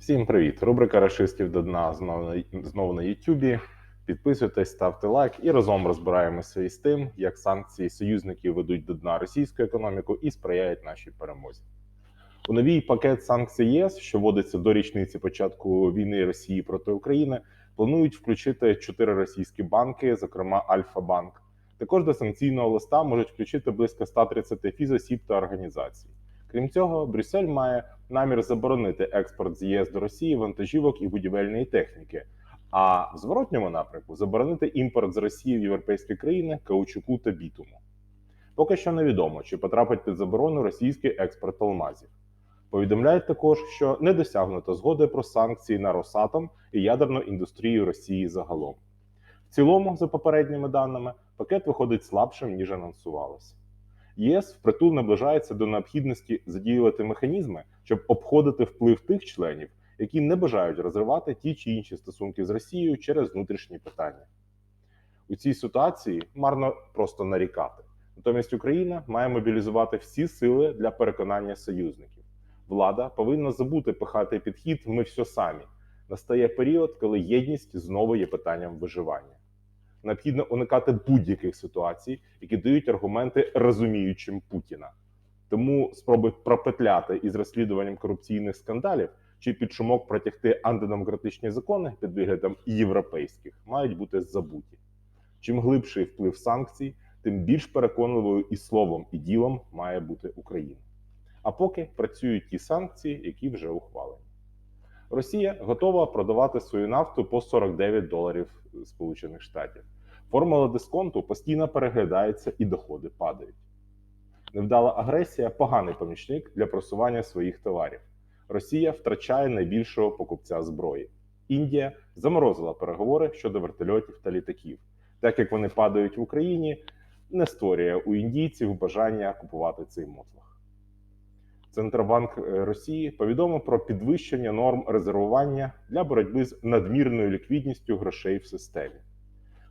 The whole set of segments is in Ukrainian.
Всім привіт! Рубрика Рашистів до дна знову на, Ютубі. Підписуйтесь, ставте лайк і разом розбираємося із тим, як санкції союзників ведуть до дна російську економіку і сприяють нашій перемозі. У новий пакет санкцій ЄС, що вводиться до річниці початку війни Росії проти України, планують включити чотири російські банки, зокрема Альфа-Банк. Також до санкційного листа можуть включити близько 130 фізосіб та організацій. Крім цього, Брюссель має намір заборонити експорт з ЄС до Росії вантажівок і будівельної техніки, а в зворотньому напрямку заборонити імпорт з Росії в європейські країни каучуку та бітуму. Поки що невідомо, чи потрапить під заборону російський експорт алмазів. Повідомляють також, що не досягнуто згоди про санкції на Росатом і ядерну індустрію Росії загалом. В цілому, за попередніми даними, пакет виходить слабшим ніж анонсувалося. ЄС впритул наближається до необхідності задіювати механізми, щоб обходити вплив тих членів, які не бажають розривати ті чи інші стосунки з Росією через внутрішні питання. У цій ситуації марно просто нарікати. Натомість Україна має мобілізувати всі сили для переконання союзників. Влада повинна забути пихати підхід Ми все самі. Настає період, коли єдність знову є питанням виживання. Необхідно уникати будь-яких ситуацій, які дають аргументи розуміючим Путіна. Тому спроби пропетляти із розслідуванням корупційних скандалів чи під шумок протягти антидемократичні закони під виглядом європейських мають бути забуті. Чим глибший вплив санкцій, тим більш переконливою і словом, і ділом має бути Україна. А поки працюють ті санкції, які вже ухвалені. Росія готова продавати свою нафту по 49 доларів Сполучених Штатів. Формула дисконту постійно переглядається і доходи падають. Невдала агресія поганий помічник для просування своїх товарів. Росія втрачає найбільшого покупця зброї. Індія заморозила переговори щодо вертольотів та літаків, так як вони падають в Україні, не створює у індійців бажання купувати цей мотлах. Центробанк е, Росії повідомив про підвищення норм резервування для боротьби з надмірною ліквідністю грошей в системі.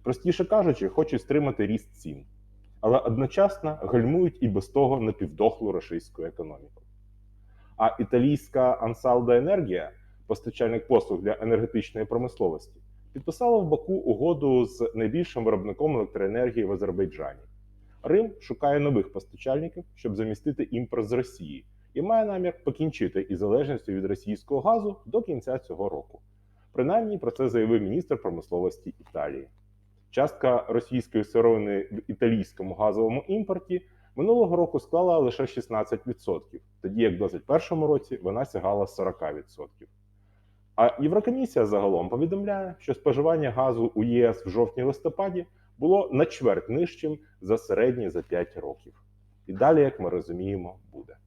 Простіше кажучи, хочуть стримати ріст цін, але одночасно гальмують і без того напівдохлу російську економіку. А італійська Ансалда Енергія, постачальник послуг для енергетичної промисловості, підписала в Баку угоду з найбільшим виробником електроенергії в Азербайджані. Рим шукає нових постачальників, щоб замістити імпорт з Росії, і має намір покінчити із залежністю від російського газу до кінця цього року. Принаймні про це заявив міністр промисловості Італії. Частка російської сировини в італійському газовому імпорті минулого року склала лише 16%, тоді як в 2021 році вона сягала 40%. А Єврокомісія загалом повідомляє, що споживання газу у ЄС в жовтні-листопаді було на чверть нижчим за середні за 5 років. І далі, як ми розуміємо, буде.